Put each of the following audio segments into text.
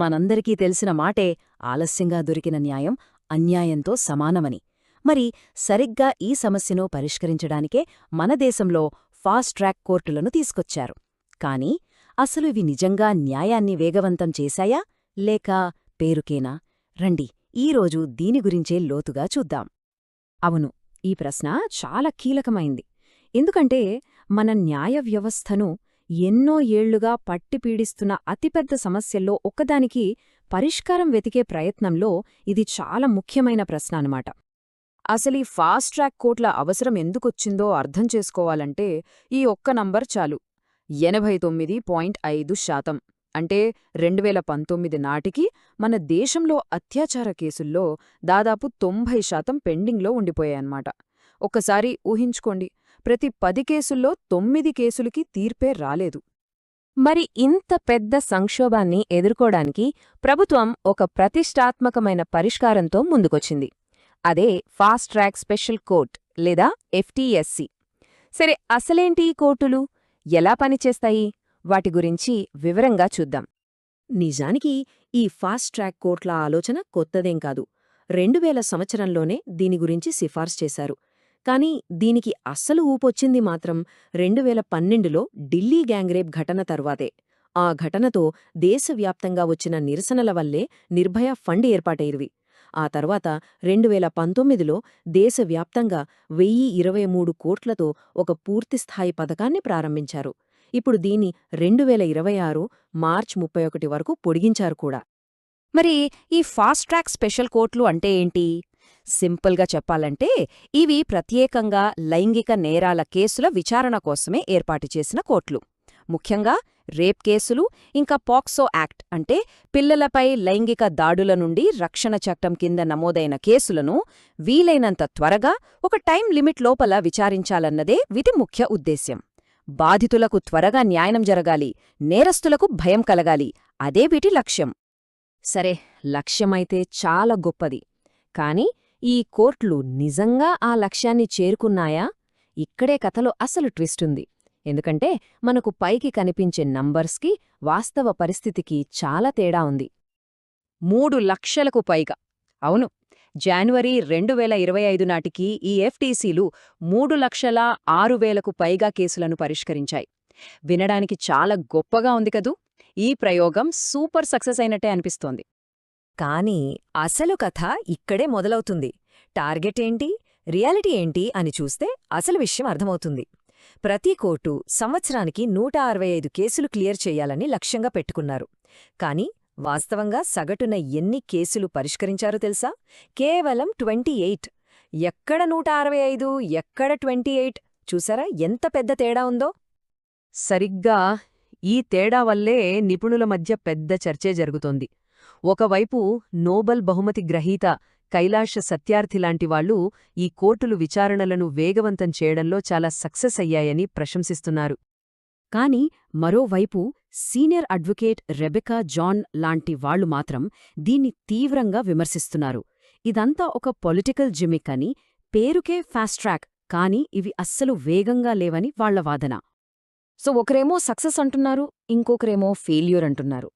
మనందరికీ తెలిసిన మాటే ఆలస్యంగా దొరికిన న్యాయం అన్యాయంతో సమానమని. మరి సరిగ్గా ఈ సమస్యను పరిష్కరించడానికే మన దేశంలో ఫాస్ట్ ట్రాక్ కోర్టులను తీసుకొచ్చారు. కాని అసలు ఇవి నిజంగా న్యాయాన్ని వేగవంతం చేశాయా? లేక పేరుకేనా? రండి ఈరోజు దీని గురించే లోతుగా చూద్దాం. అవును ఈ ప్రశ్న చాలా కీలకమైంది. ఎందుకంటే మన న్యాయ వ్యవస్థను ఎన్నో ఏళ్ళుగా పట్టిపీడిస్తున్న అతిపెద్ద సమస్యల్లో ఒక్కదానికి పరిష్కారం వెతికే ప్రయత్నంలో ఇది చాలా ముఖ్యమైన ప్రశ్న అనమాట అసలీ ఫాస్ట్ ట్రాక్ కోట్ల అవసరం ఎందుకొచ్చిందో అర్థం చేసుకోవాలంటే ఈ ఒక్క నంబర్ చాలు. ఎనభై తొమ్మిది పాయింట్ ఐదు శాతం. అంటే రెండువేల పంతొమ్మిది నాటికి మన దేశంలో అత్యాచార కేసుల్లో దాదాపు తొంభై శాతం పెండింగ్లో ఉండిపోయాయన్నమాట. ఒక్కసారి ఊహించుకోండి. ప్రతి పది కేసుల్లో తొమ్మిది కేసులకి తీర్పే రాలేదు. మరి ఇంత పెద్ద సంక్షోభాన్ని ఎదుర్కోడానికి ప్రభుత్వం ఒక ప్రతిష్టాత్మకమైన పరిష్కారంతో ముందుకొచ్చింది. అదే ఫాస్ట్ ట్రాక్ స్పెషల్ కోర్ట్ లేదా ఎఫ్టీఎస్సి. సరే అసలేంటి ఈ కోర్టులు? ఎలా పనిచేస్తాయి? వాటి గురించి వివరంగా చూద్దాం. నిజానికి ఈ ఫాస్ట్ ట్రాక్ కోర్టుల ఆలోచన కొత్తదేం కాదు. రెండువేల సంవత్సరంలోనే దీని గురించి సిఫార్సు చేశారు. కాని దీనికి అస్సలు ఊపొచ్చింది మాత్రం రెండువేల పన్నెండులో ఢిల్లీ గ్యాంగ్రేప్ ఘటన తర్వాతే. ఆ ఘటనతో దేశవ్యాప్తంగా వచ్చిన నిరసనల వల్లే నిర్భయ ఫండ్ ఏర్పాటైర్వి ఆ తర్వాత రెండువేల పంతొమ్మిదిలో దేశవ్యాప్తంగా వెయ్యి ఇరవై మూడు కోట్లతో ఒక పూర్తిస్థాయి పథకాన్ని ప్రారంభించారు. ఇప్పుడు దీన్ని రెండువేల ఇరవై ఆరు మార్చ్ ముప్పై ఒకటి వరకు పొడిగించారు కూడా. మరి ఈ ఫాస్ట్ ట్రాక్ స్పెషల్ కోర్టులు అంటే ఏంటి? సింపుల్గా చెప్పాలంటే ఇవి ప్రత్యేకంగా లైంగిక నేరాల కేసుల విచారణ కోసమే ఏర్పాటు చేసిన కోర్టులు ముఖ్యంగా రేప్ కేసులు ఇంకా పాక్సో యాక్ట్ అంటే పిల్లలపై లైంగిక దాడుల నుండి రక్షణ చట్టం కింద నమోదైన కేసులను వీలైనంత త్వరగా ఒక టైం లిమిట్ లోపల విచారించాలన్నదే విధి ముఖ్య ఉద్దేశ్యం. బాధితులకు త్వరగా న్యాయం జరగాలి నేరస్తులకు భయం కలగాలి అదే వీటి లక్ష్యం. సరే లక్ష్యమైతే చాలా గొప్పది. కానీ ఈ కోర్టులు నిజంగా ఆ లక్ష్యాన్ని చేరుకున్నాయా? ఇక్కడే కథలో అసలు ట్విస్టుంది ఎందుకంటే మనకు పైకి కనిపించే నంబర్స్కి వాస్తవ పరిస్థితికి చాలా తేడా ఉంది. మూడు లక్షలకు పైగా. అవును జాన్వరి రెండు వేల ఇరవై ఐదు నాటికి ఈ ఎఫ్టీసీలు మూడు లక్షల ఆరు వేలకు పైగా కేసులను పరిష్కరించాయి. వినడానికి చాలా గొప్పగా ఉంది కదూ? ఈ ప్రయోగం సూపర్ సక్సెస్ అయినట్టే అనిపిస్తోంది. కానీ అసలు కథ ఇక్కడే మొదలవుతుంది. టార్గెట్ ఏంటి? రియాలిటీ ఏంటి? అని చూస్తే అసలు విషయం అర్థమవుతుంది. ప్రతి కోర్టు సంవత్సరానికి నూట అరవై ఐదు కేసులు క్లియర్ చేయాలని లక్ష్యంగా పెట్టుకున్నారు. కానీ వాస్తవంగా సగటున ఎన్ని కేసులు పరిష్కరించారో తెలుసా? కేవలం ట్వంటీ ఎయిట్. ఎక్కడ నూట అరవై ఐదు? ఎక్కడ ట్వంటీ ఎయిట్? చూసారా ఎంత పెద్ద తేడా ఉందో? సరిగ్గా ఈ తేడా వల్లే నిపుణుల మధ్య పెద్ద చర్చే జరుగుతోంది. ఒకవైపు నోబెల్ బహుమతి గ్రహీత కైలాష సత్యార్థి లాంటివాళ్ళు ఈ కోర్టులు విచారణలను వేగవంతం చేయడంలో చాలా సక్సెస్ అయ్యాయని ప్రశంసిస్తున్నారు. కాని మరోవైపు సీనియర్ అడ్వకేట్ రెబెకా జాన్ లాంటి వాళ్ళు మాత్రం దీన్ని తీవ్రంగా విమర్శిస్తున్నారు. ఇదంతా ఒక పొలిటికల్ జిమిక్ అని పేరుకే ఫాస్ట్ ట్రాక్ కాని ఇవి అస్సలు వేగంగా లేవని వాళ్ళ వాదన. సో ఒకరేమో సక్సెస్ అంటున్నారు ఇంకొకరేమో ఫెయిల్యూర్ అంటున్నారు.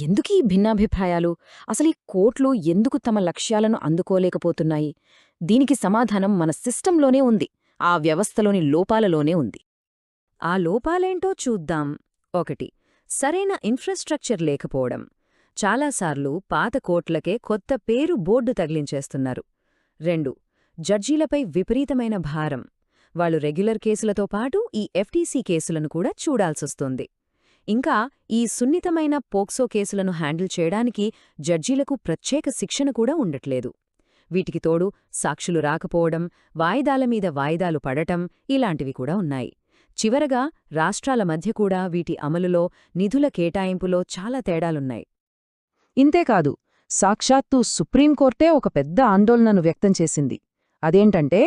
ఎందుకీ భిన్నాభిప్రాయాలు? అసలీ కోట్లు ఎందుకు తమ లక్ష్యాలను అందుకోలేకపోతున్నాయి? దీనికి సమాధానం మన సిస్టంలోనే ఉంది. ఆ వ్యవస్థలోని లోపాలలోనే ఉంది. ఆ లోపాలేంటో చూద్దాం. ఒకటి సరైన ఇన్ఫ్రాస్ట్రక్చర్ లేకపోవడం. చాలాసార్లు పాత కోట్లకే కొత్త పేరు బోర్డు తగిలించేస్తున్నారు. రెండు జడ్జీలపై విపరీతమైన భారం. వాళ్ళు రెగ్యులర్ కేసులతో పాటు ఈ ఎఫ్టీసీ కేసులను కూడా చూడాల్సొస్తుంది. ఇంకా ఈ సున్నితమైన పోక్సో కేసులను హ్యాండిల్ చేయడానికి జడ్జీలకు ప్రత్యేక శిక్షణ కూడా ఉండట్లేదు. వీటికి తోడు సాక్షులు రాకపోవడం వాయిదాల మీద వాయిదాలు పడటం ఇలాంటివి కూడా ఉన్నాయి. చివరగా రాష్ట్రాల మధ్య కూడా వీటి అమలులో నిధుల కేటాయింపులో చాలా తేడాలున్నాయి. ఇంతేకాదు సాక్షాత్తు సుప్రీంకోర్టే ఒక పెద్ద ఆందోళనను వ్యక్తం చేసింది. అదేంటంటే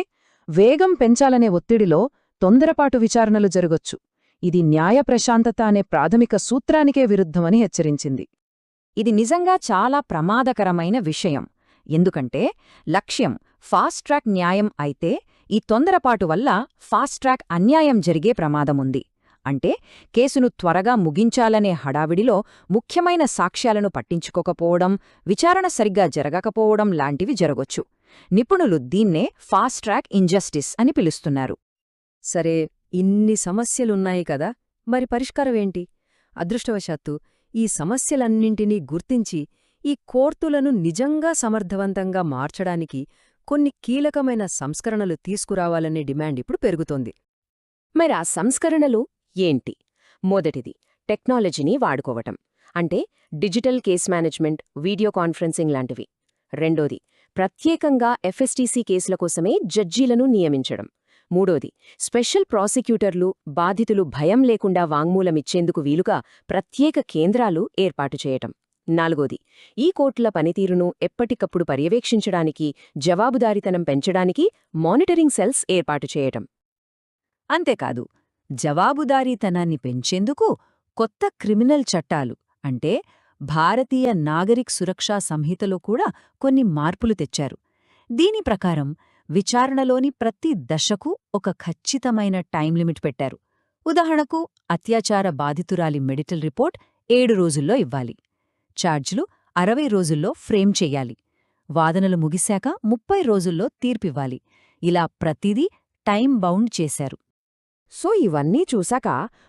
వేగం పెంచాలనే ఒత్తిడిలో తొందరపాటు విచారణలు జరగొచ్చు. ఇది న్యాయ ప్రశాంతత అనే ప్రాథమిక సూత్రానికే విరుద్ధమని హెచ్చరించింది. ఇది నిజంగా చాలా ప్రమాదకరమైన విషయం. ఎందుకంటే లక్ష్యం ఫాస్ట్ ట్రాక్ న్యాయం అయితే ఈ తొందరపాటు వల్ల ఫాస్ట్ ట్రాక్ అన్యాయం జరిగే ప్రమాదముంది. అంటే కేసును త్వరగా ముగించాలనే హడావిడిలో ముఖ్యమైన సాక్ష్యాలను పట్టించుకోకపోవడం విచారణ సరిగ్గా జరగకపోవడం లాంటివి జరగొచ్చు. నిపుణులు దీన్నే ఫాస్ట్ ట్రాక్ ఇంజస్టిస్ అని పిలుస్తున్నారు. సరే ఇన్ని సమస్యలున్నాయి కదా మరి పరిష్కారమేంటి? అదృష్టవశాత్తు ఈ సమస్యలన్నింటినీ గుర్తించి ఈ కోర్తులను నిజంగా సమర్థవంతంగా మార్చడానికి కొన్ని కీలకమైన సంస్కరణలు తీసుకురావాలనే డిమాండ్ ఇప్పుడు పెరుగుతోంది. మరి ఆ సంస్కరణలు ఏంటి? మొదటిది టెక్నాలజీని వాడుకోవటం అంటే digital case management video conferencing లాంటివి. రెండోది ప్రత్యేకంగా ఎఫ్ఎస్టీసీ కేసుల కోసమే జడ్జీలను నియమించడం. మూడోది. స్పెషల్ ప్రాసిక్యూటర్లు బాధితులు భయం లేకుండా వాంగ్మూలమిచ్చేందుకు వీలుగా ప్రత్యేక కేంద్రాలు ఏర్పాటు చేయటం. నాలుగోది. ఈ కోర్టుల పనితీరును ఎప్పటికప్పుడు పర్యవేక్షించడానికి జవాబుదారితనం పెంచడానికి మానిటరింగ్ సెల్స్ ఏర్పాటు చేయటం. అంతేకాదు జవాబుదారీతనాన్ని పెంచేందుకు కొత్త క్రిమినల్ చట్టాలు అంటే భారతీయ నాగరిక్ సురక్షా సంహితలో కూడా కొన్ని మార్పులు తెచ్చారు. దీని ప్రకారం విచారణలోని ప్రతి దశకు ఒక ఖచ్చితమైన టైం లిమిట్ పెట్టారు. ఉదాహరణకు అత్యాచార బాధితురాలి మెడిటల్ రిపోర్ట్ ఏడు రోజుల్లో ఇవ్వాలి. ఛార్జ్లు అరవై రోజుల్లో ఫ్రేమ్ చెయ్యాలి వాదనలు ముగిశాక ముప్పై రోజుల్లో తీర్పివ్వాలి. ఇలా ప్రతిదీ టైం బౌండ్ చేశారు. సో ఇవన్నీ చూశాక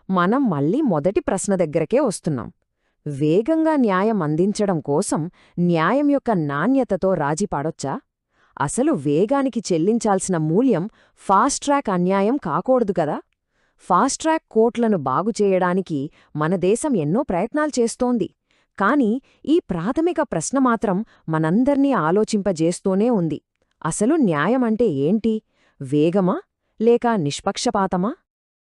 మనం మళ్ళీ మొదటి ప్రశ్న దగ్గరకే వస్తున్నాం. వేగంగా న్యాయం అందించడం కోసం న్యాయం యొక్క నాణ్యతతో రాజీ పాడొచ్చా? అసలు వేగానికి చెల్లించాల్సిన మూల్యం ఫాస్ట్ ట్రాక్ అన్యాయం కాకూడదు కదా. ఫాస్ట్ ట్రాక్ కోర్టులను బాగుచేయడానికి మన దేశం ఎన్నో ప్రయత్నాలు చేస్తోంది. కాని ఈ ప్రాథమిక ప్రశ్న మాత్రం మనందర్నీ ఆలోచింపజేస్తూనే ఉంది. అసలు న్యాయమంటే ఏంటి? వేగమా? లేక నిష్పక్షపాతమా?